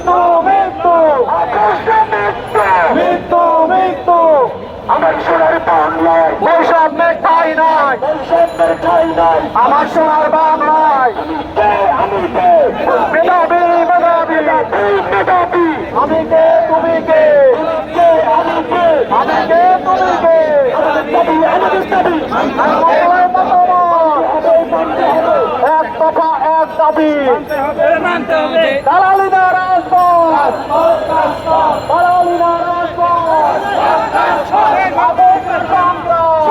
মৃত্যু মৃত্যু। মৃত্যু। মৃত্যু আমার সোনার বাংলায় বৈষম্যের ঠাই নাই। বৈষম্যের ঠাই নাই। আমার সোনার বাংলায় আমি কে? মেধাবী মেধাবী। মেধাবী। আমি কে? তুমি কে? কে? আমি কে? আমি কে? তুমি কে। এক দফা এক দাবি। দালালি না রাজপথ দালালি না রাজপথ আদর্শ সংগ্রাম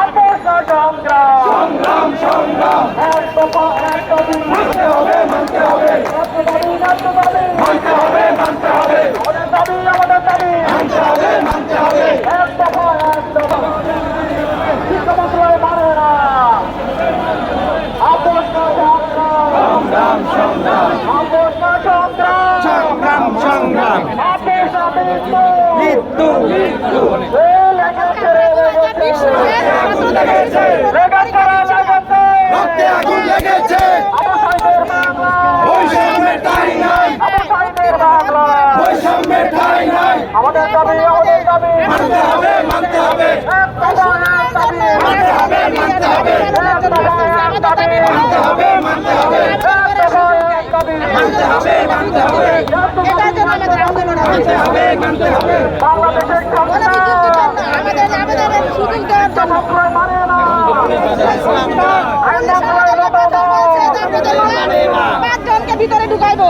আদর্শ সংগ্রাম এক দফা এক দাবি মানতে হবে মানতে হবে মানতে দাবি মানতে হবে মানতে হবে আমাদের দাবি আমাদের দাবি মানতে হবে মানতে হবে এক দফা এক দফা শিক্ষা মানে না আদর্শ সংগ্রাম সংগ্রাম সংগ্রাম আদর্শ সংগ্রাম সংগ্রাম সংগ্রাম আদর্শ মৃত্যু মৃত্যু মৃত্যু বাংলা বৈষম্যের ঠাই নাই। বৈষম্যের ঠাই নাই। আমাদের দাবি আমাদের দাবি। মানতে হবে মানতে হবে। মানতে হবে মানতে হবে। মানতে হবে মানতে হবে। মানতে হবে মানতে হবে। মানতে হবে মানতে হবে। বাংলাদেশের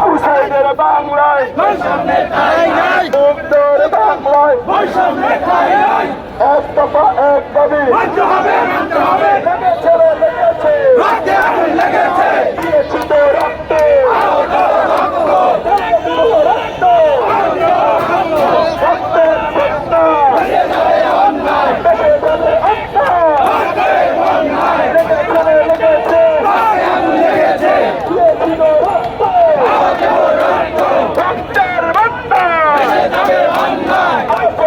হুসাইনের বাংলায়। মুক্তর বাংলায়। এক দফা এক দাবি। হবে